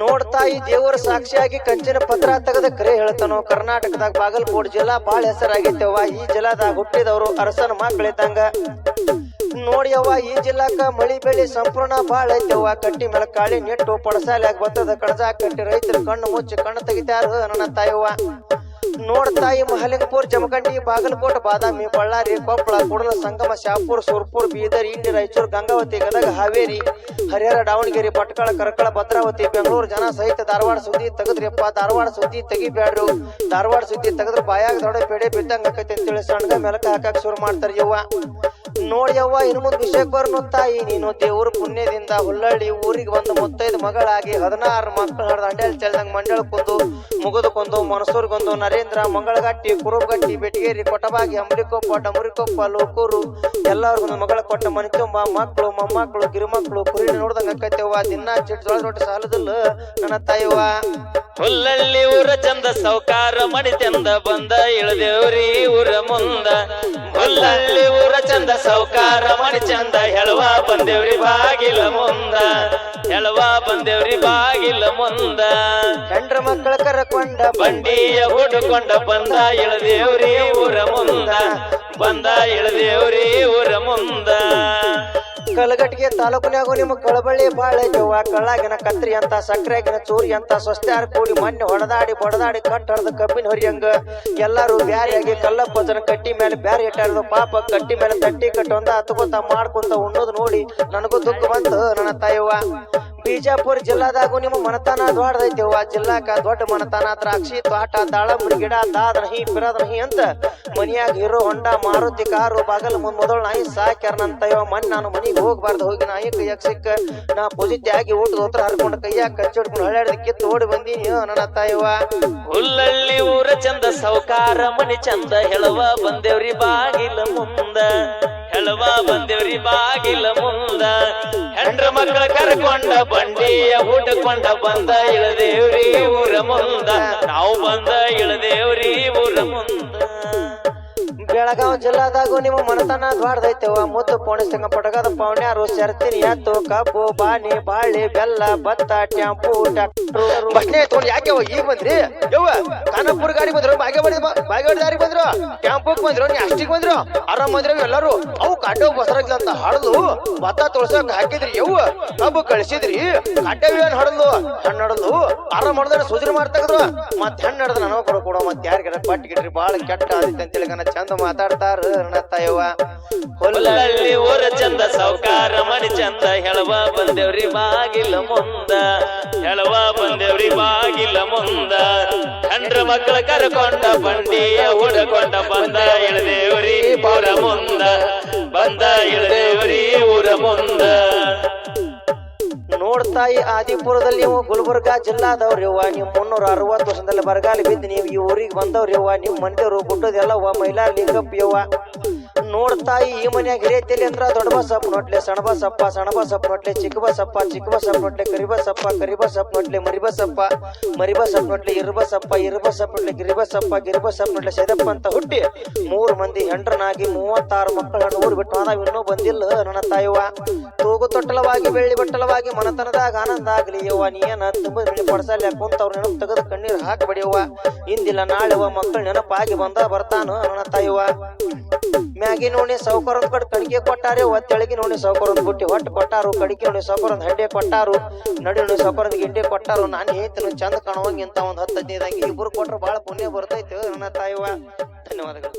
ನೋಡ್ತಾ ಈ ದೇವರ ಸಾಕ್ಷಿಯಾಗಿ ಕಂಚಿನ ಪತ್ರ ತೆಗೆದ ಕರೆ ಹೇಳ್ತಾನೋ. ಕರ್ನಾಟಕದಾಗ ಬಾಗಲಕೋಟ್ ಜಿಲ್ಲಾ ಬಾಳ ಹೆಸರಾಗಿತ್ತವ ಈ ಜಿಲ್ಲಾದಾಗ ಹುಟ್ಟಿದವರು ಅರಸನ ಮಕ್ಕಳಿದ್ದಂಗ. ನೋಡಿ ಅವ್ವ, ಈ ಜಿಲ್ಲಾಕ ಮಳಿ ಬೆಳಿ ಸಂಪೂರ್ಣ ಬಾಳ ಐತೆವ್ವ ಕಟ್ಟಿ ಮೇಲೆ ಕಾಳಿ ನೆಟ್ಟು ಪಡಸಾಲ್ಯಾಗ ಬತ್ತದ ಕಣಜ. ಕಟ್ಟಿ ರೈತರು ಕಣ್ಣು ಮುಚ್ಚಿ ಕಣ್ಣು ತೆಗಿತಾರ ನನ್ನ ತಾಯವ್ವ. ನೋಡ್ತಾಯಿ ಮಹಲಿಂಗಪುರ, ಜಮಖಂಡಿ, ಬಾಗಲಕೋಟ, ಬಾದಾಮಿ, ಬಳ್ಳಾರಿ, ಕೊಪ್ಪಳ, ಕೂಡಲ, ಸಂಗಮ, ಶಾಪುರ್, ಸುರ್ಪುರ್, ಬೀದರ್, ಇಂಡಿ, ರಾಯಚೂರು, ಗಂಗಾವತಿ, ಗದಗ, ಹಾವೇರಿ, ಹರಿಹರ, ದಾವಣಗೆರೆ, ಪಟ್ಕಳ, ಕರಕಳ, ಭದ್ರಾವತಿ, ಬೆಂಗಳೂರು, ಜನ ಸಹಿತ ಧಾರವಾಡ ಸುದ್ದಿ ತೆಗೆದ್ರಿಯಪ್ಪ ಧಾರವಾಡ ಸುದ್ದಿ ತೆಗಿಬ್ಯಾಡ್ರು. ಧಾರವಾಡ ಸುದ್ದಿ ತಗದ್ರ ಬಾಯಾಗ ದೊಡ್ಡ ಪೇಡೆ ಬಿದ್ದಂಗ ಆಕೈತಿ ಸಣ್ಣ ಮೆಲಕ ಹಾಕಕ್ ಶುರು ಮಾಡ್ತಾರ ಯವ್ವ. ನೋಡಿ ಯವ್ವ, ಇನ್ನು ಮುಂದೆ ವಿಷಯಕ್ಕೆ ಬರ್ನು ತಾಯಿ. ನೀನು ದೇವ್ರ ಪುಣ್ಯದಿಂದ ಹುಲ್ಲಳ್ಳಿ ಊರಿಗೆ ಬಂದು ಮುತ್ತೈದು ಮಗಳಾಗಿ ಹದಿನಾರು ಮಕ್ಕಳು ಹಡ್ದು ಹೇಳ್ದಂಗ ಮಂಡಳ ಮಂಡಳಕ್ಕೊಂದು ಮುಗಿದಕ್ಕೊಂದು ಮನಸೂರ್ಗೊಂದು ನರೇಂದ್ರ ಮಂಗಳಗಟ್ಟಿ ಕುರುಬಗಟ್ಟಿ ಬೆಟಗೇರಿ ಕೊಟಬಾಗಿ ಅಂಬ್ಲಿಕೊಪ್ಪ ಡಮರಿಕೊಪ್ಪ ಲೋಕೂರು ಎಲ್ಲರಿಗೊಂದು ಮಗಳ ಕೊಟ್ಟ ಮನೆ ತುಂಬ ಮಕ್ಕಳು ಮೊಮ್ಮಕ್ಕಳು ಗಿರಿಮಕ್ಕಳು ಕುರಿ ನೋಡ್ದಂಗ ಆಕೈತೆವ್ವ ದಿನ ಚಿಟ್ ದೊಡ್ಡ ದೊಡ್ಡ ಸಾಲದಲ್ಲ ನನ್ನ ತಾಯವ್ವ. ಹುಲ್ಲಳ್ಳಿ ಊರ ಚಂದ ಸೌಕಾರ ಮಡಿ ಚಂದ ಬಂದ ಇಳದೇವ್ರಿ ಊರ ಮುಂದ. ಹುಲ್ಲಳ್ಳಿ ಊರ ಚಂದ ಸೌಕಾರ ಮಡಿ ಚಂದ ಹೆಳವ ಬಂದೇವ್ರಿ ಬಾಗಿಲ ಮುಂದ. ಹೆಳವ ಬಂದೇವ್ರಿ ಬಾಗಿಲ ಮುಂದ. ಹೆಂಡ್ರ ಮಕ್ಕಳ ಕರಕೊಂಡ ಬಂಡಿಯ ಹುಡುಕೊಂಡ ಬಂದ ಇಳದೇವ್ರಿ ಊರ ಮುಂದ. ಬಂದ ಇಳದೇವ್ರಿ ಊರ ಮುಂದ. ಕಲಗಟ್ಟಿಗೆ ತಾಲೂಕಿನಾಗೂ ನಿಮ್ಮ ಕಳಬಳ್ಳಿ ಬಾಳೆ ಜವ ಕಳ್ಳಾಗಿನ ಕತ್ರಿ ಅಂತ ಸಕ್ಕರೆಗಿನ ಚೂರಿ ಅಂತ ಸ್ವಸ್ತ್ಯಾರ ಕೂಡಿ ಮಣ್ಣು ಹೊಡೆದಾಡಿ ಬಡದಾಡಿ ಕಟ್ ಹೊಡೆದ ಕಬ್ಬಿನ ಹೊರಿಯಂಗ ಎಲ್ಲಾರು ಬ್ಯಾರಿಯಾಗಿ ಕಲ್ಲಪ್ಪ ಜನ ಕಟ್ಟಿ ಮೇಲೆ ಬ್ಯಾರಿ ಇಟ್ಟಾರ್ದು ಪಾಪ ಕಟ್ಟಿ ಮೇಲೆ ತಟ್ಟಿ ಕಟ್ಟೊಂದ ಹತ್ಕೊಂತ ಮಾಡ್ಕೊಂತ ಉಣ್ಣೋದು ನೋಡಿ ನನಗೂ ದುಃಖ ಬಂತು ನನ್ನ ತಾಯವ್ವ. ಬಿಜಾಪುರ ಜಿಲ್ಲಾದಾಗೂ ನಿಮ್ಮ ಮನತನ ಆ ಜಿಲ್ಲಾಕ ದೊಡ್ಡ ಮನತನ. ದ್ರಾಕ್ಷಿ, ತೋಟ, ದಾಳಂಬ್ರಿ, ಗಿಡ ದಾದ್ರಹಿ ಪಿರದನಹಿ ಅಂತ ಮನಿಯಾಗ ಹೀರೋ ಹೊಂಡ, ಮಾರುತಿ, ಕಾರು, ಬಾಗಲ್, ಮುಂದ್ ಮೊದಲು ನಾಯಿ ಸಾಕ್ಯಾರ ತಯ್ಯವ ಮನ್, ನಾನು ಮನಿಗೆ ಹೋಗ್ಬಾರ್ದು. ಹೋಗಿ ನಾಯಿ ಕೈಯಾಗ ಸಿಕ್ಕ, ನಾ ಪೂಜಿತಿ ಆಗಿ ಊಟ ಉತ್ತರ ಹರ್ಕೊಂಡು ಕೈಯಾಗ ಕಚ್ಚಿಡ್ಕೊಂಡು ಹಳ್ಳಾಡ್ದ ಕಿತ್ತು ಓಡಿ ಬಂದೀನಿ. ನನ್ನ ತಾಯವ ಹುಲ್ಲಳ್ಳಿ ಊರ ಚಂದ, ಸೌಕಾರ ಮನಿ ಚಂದ, ಹೇಳುವ ಬಂದೇವ್ರಿ ಬಾಗಿಲ ಮುಂದ. ಹೆಳವ ಬಂದೇವ್ರಿ ಬಾಗಿಲ ಮುಂದ? ಹೆಂಡ್ರ ಮಕ್ಕಳ ಕರ್ಕೊಂಡ ಬಂಡಿಯ ಊಟಕೊಂಡ ಬಂದ ಇಳದೇವ್ರಿ ಊರ ಮುಂದ. ನಾವು ಬಂದ ಇಳದೇವ್ರಿ ಊರ ಮುಂದ. ಬೆಳಗಾವ್ ಜಿಲ್ಲಾದಾಗೂ ನಿಮ್ಮ ಮನತನ ದ್ವಾಡ್ದೈತೆವ ಮುದ್ದು ಪೋಣಿಸ್ತಂಗ ಪಟಗದ ಪೌಣ್ಯಾರು ಸೆರ್ತಿನಿ ಎತ್ತು, ಕಬ್ಬು, ಬಾಣಿ ಬಾಳಿ ಬೆಲ್ಲ, ಭತ್ತ ಟ್ಯಾಂಪು ಟ್ಯಾಕ್ಟ್ರು. ಬಸ್ನೇ ತೊಗೊಂಡು ಯಾಕೆ ಈಗ ಬಂದ್ರಿ? ಯವ್ವ ಕಾನಪುರ ಗಾಡಿ ಬಂದ್ರು, ಬಾಗೇವಾಡಿ ದಾರಿ ಬಂದ್ರು ಟ್ಯಾಂಪುಕ್ ಬಂದ್ರು ನೀ ಅಷ್ಟಿಗೆ ಬಂದ್ರು, ಆರಾಮ್ ಬಂದ್ರು ಎಲ್ಲರೂ? ಅವು ಕಾಟೋ ಬಸರಾಗಿಲ್ಲ ಅಂತ ಹಡದು, ಭತ್ತ ತೊಳ್ಸಕ್ ಹಾಕಿದ್ರಿ, ಯವ್ವ, ಕಬ್ಬು ಕಳಿಸಿದ್ರಿ ಕಡ್ಡವಿ ಏನ್ ಹಡದ್ಲು ಹಣ್ಣು ಹಡದ್ಲು ಆರಾಮ್ ಹೊಡೆದ್ರೆ ಸುಜರಿ ಮಾಡ್ತಾಗದ್ರು ಮತ್ತೆ ಹೆಣ್ಣು ಹಡ್ದ ನನಗ ಕೊಡ ಕೊಡೋ, ಮತ್ತೆ ಯಾರಿಗಾರ ಪಟ್ಟಿಗಿಟ್ರಿ ಗಿಟ್ರಿ, ಬಾಳ ಕೆಟ್ಟ ಆದಿತ್ತು ಅಂತೇಳಿ ಕಣ ಚಂದ ಮಾತಾಡ್ತಾರ ನತ್ತಯ್ಯವ ಹೊಲಲ್ಲಿ ಊರ ಚಂದ ಸೌಕಾರ ಮಣಿ ಚಂದ, ಹೆಳವ ಬಂದೇವ್ರಿ ಬಾಗಿಲ ಮುಂದ. ಹೆಳವ ಬಂದೇವ್ರಿ ಬಾಗಿಲ ಮುಂದ. ಹೆಂಡ್ರ ಮಕ್ಕಳ ಕರ್ಕೊಂಡ, ಬಂಡಿಯ ಹುಡಕೊಂಡ, ಬಂದ ಇಳದೇವ್ರಿ ಊರ ಮುಂದ. ಬಂದ ಇಳದೇವ್ರಿ ಊರ ಮುಂದ. ನೋಡ್ತಾಯಿ ಆದಿಪುರದಲ್ಲಿ ನೀವು ಗುಲ್ಬರ್ಗ ಜಿಲ್ಲಾದವ್ರಿ ಅವ್ವ ನೀವು ಮುನ್ನೂರ ಅರವತ್ತು ವರ್ಷದಲ್ಲಿ ಬರಗಾಲ ಬಿದ್ದು ನೀವು ಈ ಊರಿಗೆ ಬಂದವ್ರಿ ನಿಮ್ ನಿಮ್ಮ ಮಂದಿಯವರು ಮಹಿಳಾ ಮೈಲಾರ ನೋಡ್ತಾಯಿ ಈ ಮನ್ಯಾಗ ಹಿರಿಯತಿಲಿ ಅಂದ್ರ ದೊಡ್ಡ ಬಸಪ್ಪ ನೋಟ್ಲೆ ಸಣ್ಣ ಬಸಪ್ಪ ಸಣ್ಣ ಬಸಪ್ಪ ನೋಟ್ಲೆ ಚಿಕ್ಕ ಬಸಪ್ಪ ಚಿಕ್ಕ ಬಸಪ್ಪ ನೋಟ್ಲೆ ಕರಿಬಸಪ್ಪ ಕರಿಬಸಪ್ಪ ನೋಟ್ಲೆ ಮರಿಬಸಪ್ಪ ಮರಿಬಸಪ್ಪ ನೋಟ್ಲೆ ಇರ್ಬಸಪ್ಪ ಇರ್ಬಸಪ್ಪ ನೋಟ್ಲೆ ಗಿರಿಬಸಪ್ಪ ಗಿರಿಬಸಪ್ಪ ನೋಟ್ಲೆ ಸೈದಪ್ಪ ಅಂತ ಹುಟ್ಟಿ ಮೂರು ಮಂದಿ ಹೆಂಡ್ರನಾಗಿ ಮೂವತ್ತಾರು ಮಕ್ಕಳ ಹಣ್ಣು ಊರು ಬಿಟ್ಟು ಇನ್ನೂ ಬಂದಿಲ್ಲ ನನ್ನ ತಾಯಿವ ತೂಗು ತೊಟ್ಟಲವಾಗಿ, ಬೆಳ್ಳಿ ಬಟ್ಟಲವಾಗಿ, ಮನತನದಾಗ ಆನಂದ ಆಗ್ಲಿ ಯವ್ವ. ನೀನ ತುಂಬ ಬೆಳ್ಳಿ ಪಡಸಲ್ಲ ಕುಂತವ್ರ ನೆನಪು ತೆಗೆದು ಕಣ್ಣೀರು ಹಾಕಬೇಡಿಯವ್ವ ಇಂದಿಲ್ಲ ನಾಳೆವ ಮಕ್ಕಳು ನೆನಪಾಗಿ ಬಂದ ಬರ್ತಾನ ನನ್ನ ತಾಯವ್ವ. ಮ್ಯಾಗಿ ನೋಡಿ ಸೌಕರ್ ಕೊಟ್ಟು ಕಡಿಗೆ ಕೊಟ್ಟಾರೆ ಒತ್ತೆಳಗಿ ನೋಡಿ ಸೌಕರ್ ಬುಟ್ಟಿ ಹೊಟ್ಟು ಕೊಟ್ಟಾರು ಕಡಿಕೆ ನೋಡಿ ಸೌಕರ್ ಒಂದ್ ಹಡ್ಡೆ ಕೊಟ್ಟಾರು, ನಡಿ ನೋಡಿ ಸೌಕರ್ ಒಂದ್ ಗಿಂಡೆ ಕೊಟ್ಟಾರು, ನಾನು ಹೇಳ್ತೀನಿ ಚಂದ ಕಾಣುವಂಗೆ ಇಂತ ಒಂದು ಹತ್ತು ಹದಿನೈದಾಗಿ ಇಬ್ರು ಕೊಟ್ರೆ ಬಹಳ ಪುಣ್ಯ ಬರ್ತೈತೆ ನನ್ನ ತಾಯಿವ. ಧನ್ಯವಾದಗಳು.